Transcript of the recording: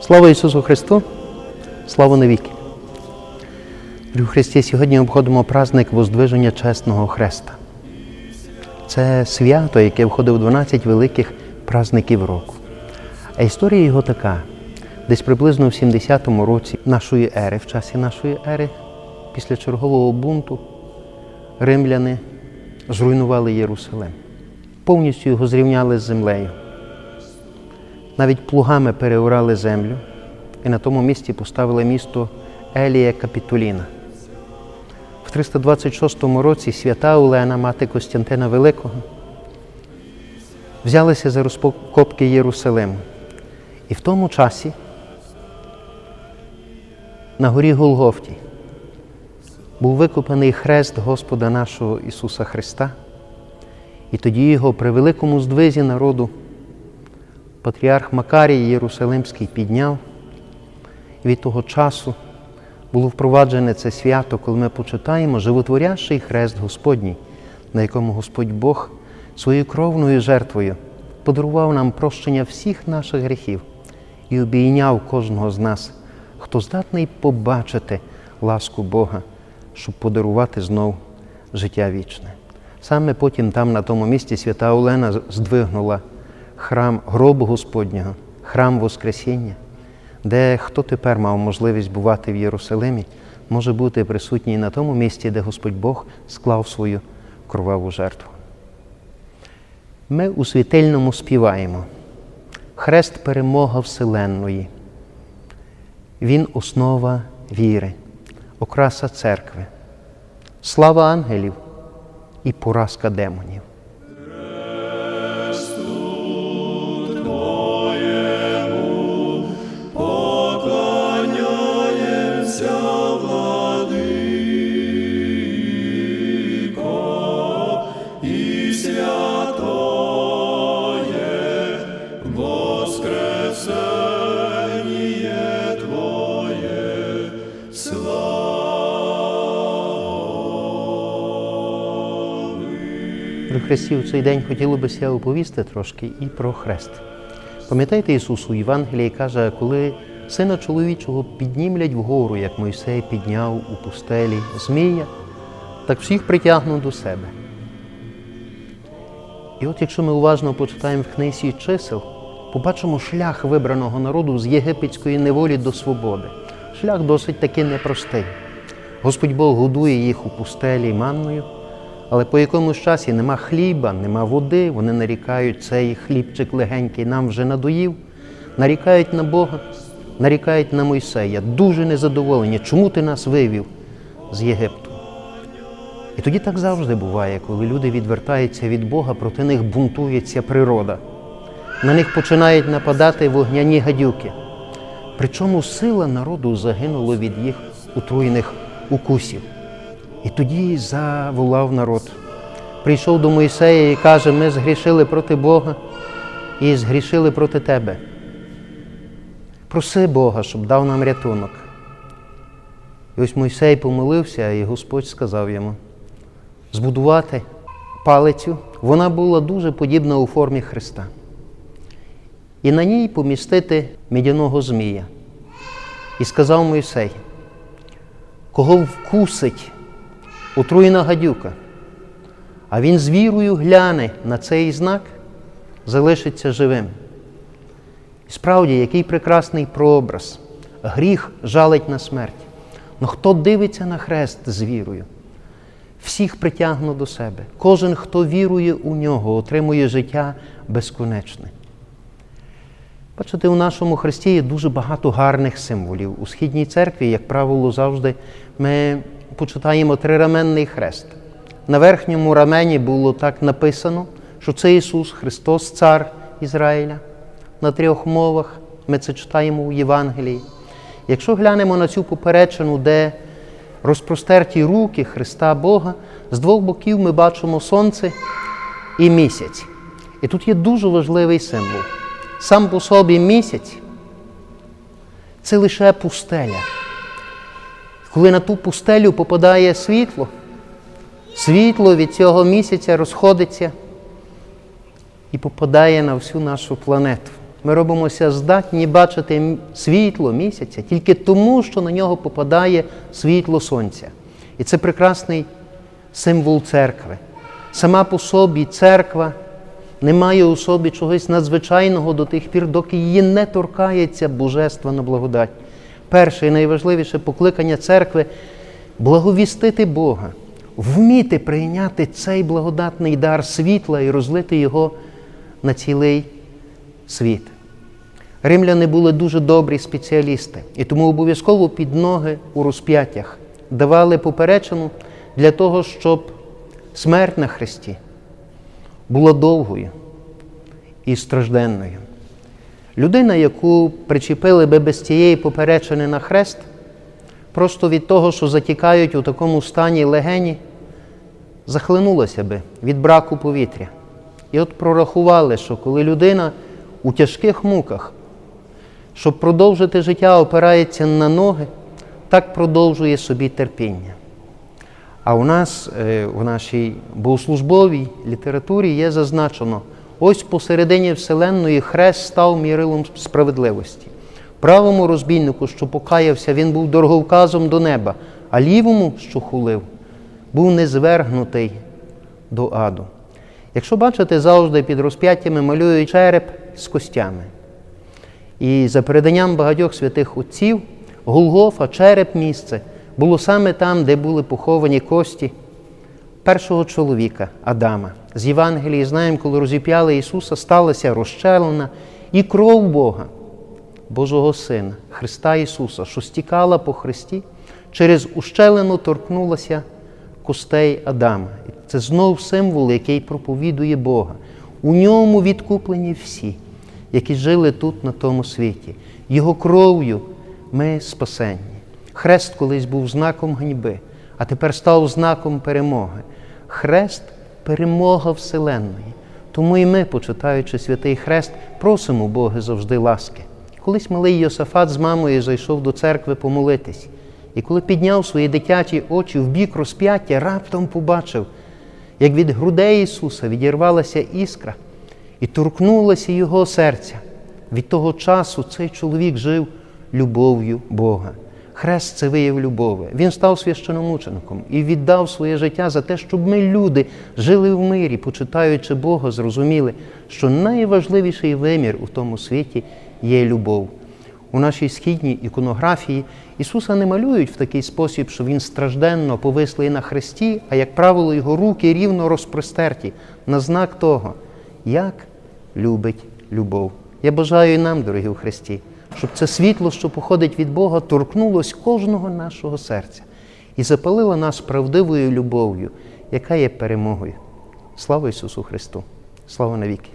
Слава Ісусу Христу! Слава навіки! Дорогі Христі, сьогодні обходимо праздник Воздвиження Чесного Хреста. Це свято, яке входить в 12 великих праздників року. А історія його така: десь приблизно в 70-му році нашої ери, в часі нашої ери, після чергового бунту, римляни зруйнували Єрусалим, повністю його зрівняли з землею. Навіть плугами переорали землю і на тому місці поставили місто Елія Капітуліна. В 326 році свята Олена, мати Костянтина Великого, взялися за розкопки Єрусалиму. І в тому часі на горі Голгофті був викопаний хрест Господа нашого Ісуса Христа, і тоді його при великому здвизі народу патріарх Макарій Єрусалимський підняв. І від того часу було впроваджене це свято, коли ми почитаємо животворящий хрест Господній, на якому Господь Бог своєю кровною жертвою подарував нам прощення всіх наших гріхів і обійняв кожного з нас, хто здатний побачити ласку Бога, щоб подарувати знов життя вічне. Саме потім там, на тому місці, свята Олена здвигнула храм гробу Господнього, храм Воскресіння, де хто тепер мав можливість бувати в Єрусалимі, може бути присутній на тому місці, де Господь Бог склав свою кроваву жертву. Ми у світильному співаємо. Хрест перемога Вселенної. Він основа віри, окраса церкви, слава ангелів і поразка демонів. Христі в цей день хотілося б оповісти трошки і про хрест. Пам'ятаєте, Ісус у Євангелії каже, коли сина чоловічого піднімлять вгору, як Мойсей підняв у пустелі Змія, так всіх притягну до себе. І от якщо ми уважно почитаємо в книзі чисел, побачимо шлях вибраного народу з єгипетської неволі до свободи. Шлях досить таки непростий. Господь Бог годує їх у пустелі манною, але по якомусь часі нема хліба, нема води, вони нарікають, цей хлібчик легенький нам вже надоїв, нарікають на Бога, нарікають на Мойсея, дуже незадоволені, чому ти нас вивів з Єгипту. І тоді так завжди буває, коли люди відвертаються від Бога, проти них бунтується природа. На них починають нападати вогняні гадюки. Причому сила народу загинула від їх отруєних укусів. І тоді заволав народ. Прийшов до Мойсея і каже: ми згрішили проти Бога і згрішили проти тебе. Проси Бога, щоб дав нам рятунок. І ось Мойсей помолився, і Господь сказав йому збудувати палицю. Вона була дуже подібна у формі Христа. І на ній помістити медяного змія. І сказав Мойсей, кого вкусить отруєна гадюка, а він з вірою гляне на цей знак, залишиться живим. І справді, який прекрасний прообраз, гріх жалить на смерть. Но хто дивиться на хрест з вірою, всіх притягну до себе. Кожен, хто вірує у нього, отримує життя безконечне. Бачите, у нашому Христі є дуже багато гарних символів. У східній церкві, як правило, завжди ми почитаємо трираменний хрест. На верхньому рамені було так написано, що це Ісус Христос, Цар Ізраїля. На трьох мовах ми це читаємо у Євангелії. Якщо глянемо на цю поперечину, де розпростерті руки Христа Бога, з двох боків ми бачимо сонце і місяць. І тут є дуже важливий символ. Сам по собі місяць це лише пустеля. Коли на ту пустелю попадає світло, світло від цього місяця розходиться і попадає на всю нашу планету. Ми робимося здатні бачити світло місяця тільки тому, що на нього попадає світло сонця. І це прекрасний символ церкви. Сама по собі церква не має у собі чогось надзвичайного до тих пір, доки її не торкається божественна благодать. Перше і найважливіше покликання церкви благовістити Бога, вміти прийняти цей благодатний дар світла і розлити його на цілий світ. Римляни були дуже добрі спеціалісти, і тому обов'язково під ноги у розп'яттях давали поперечину для того, щоб смерть на Христі була довгою і стражденною. Людина, яку причепили би без цієї поперечини на хрест, просто від того, що затікають у такому стані легені, захлинулася би від браку повітря. І от прорахували, що коли людина у тяжких муках, щоб продовжити життя, опирається на ноги, так продовжує собі терпіння. А у нас е, в нашій богослужбовій літературі є зазначено, ось посередині Вселенної хрест став мірилом справедливості. Правому розбійнику, що покаявся, він був дороговказом до неба, а лівому, що хулив, був незвергнутий до аду. Якщо бачите, завжди під розп'яттями малюють череп з костями. І за переданням багатьох святих отців, Голгофа, череп місце, було саме там, де були поховані кості першого чоловіка Адама. З Євангелії знаємо, коли розіп'яли Ісуса, сталася розчелена і кров Бога, Божого Сина, Христа Ісуса, що стікала по Христі, через ущелину торкнулася костей Адама. Це знов символ, який проповідує Бога. У ньому відкуплені всі, які жили тут, на тому світі. Його кров'ю ми спасенні. Хрест колись був знаком ганьби, а тепер став знаком перемоги. Хрест перемога Вселенної. Тому і ми, почитаючи святий Хрест, просимо Бога завжди ласки. Колись малий Йосафат з мамою зайшов до церкви помолитись. І коли підняв свої дитячі очі в бік розп'яття, раптом побачив, як від грудей Ісуса відірвалася іскра і торкнулася його серця. Від того часу цей чоловік жив любов'ю Бога. Хрест це вияв любові. Він став священомучеником і віддав своє життя за те, щоб ми, люди, жили в мирі, почитаючи Бога, зрозуміли, що найважливіший вимір у тому світі є любов. У нашій східній іконографії Ісуса не малюють в такий спосіб, що Він стражденно повислий на хресті, а як правило, його руки рівно розпростерті на знак того, як любить любов. Я бажаю і нам, дорогі у Христі, щоб це світло, що походить від Бога, торкнулось кожного нашого серця і запалило нас правдивою любов'ю, яка є перемогою. Слава Ісусу Христу! Слава навіки!